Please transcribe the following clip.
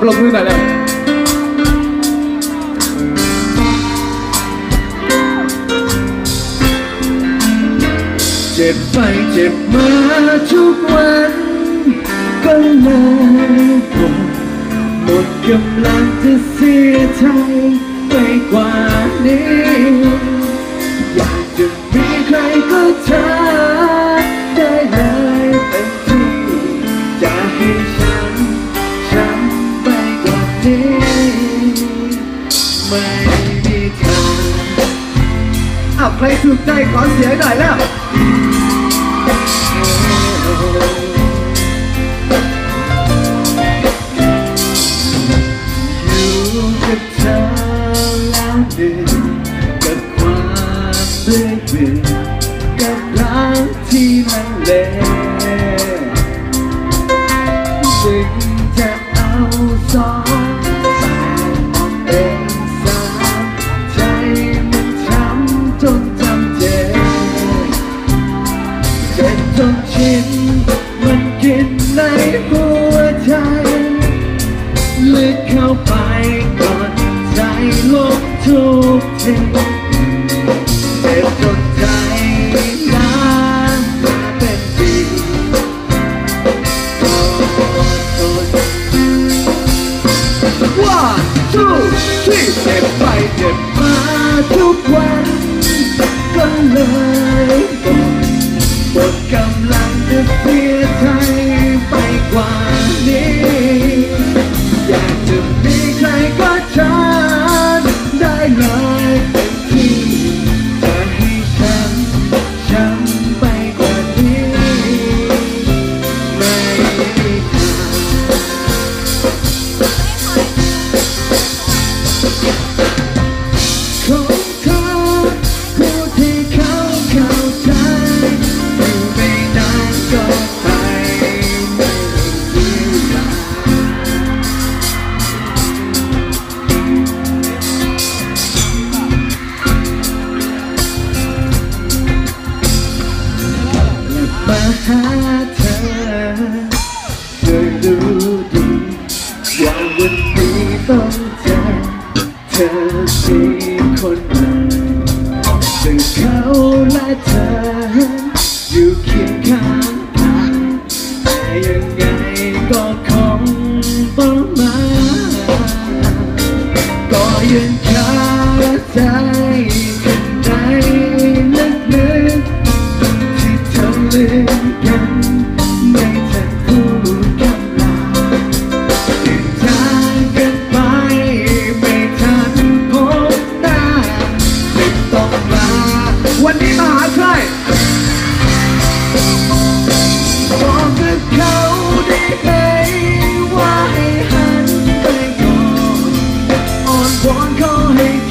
ปรบมือหน่อยเลยเจ็บไปเจ็บมาทุกวันก็เลยปวดหมดกำลังจะเสียใจไปกว่านี้ ไม่มีเธออะใครถูกใจขอเสียงหน่อยแล้ว เจ็บจนชินมันกินในหัวใจลึกเข้าไปก่อนใจลงทุกทีเจ็บจนใจล้ามาเป็นปีขอทน One two three เจ็บไปเจ็บมาทุกวันก็เลยบอกหมดก เธอเธอรู้ดีว่าวันนี้ต้องเจอเธอสี่คนใหม่ซึ่งเขาและเธออยู่เคียงข้างกันแต่ยังไงก็ one gonna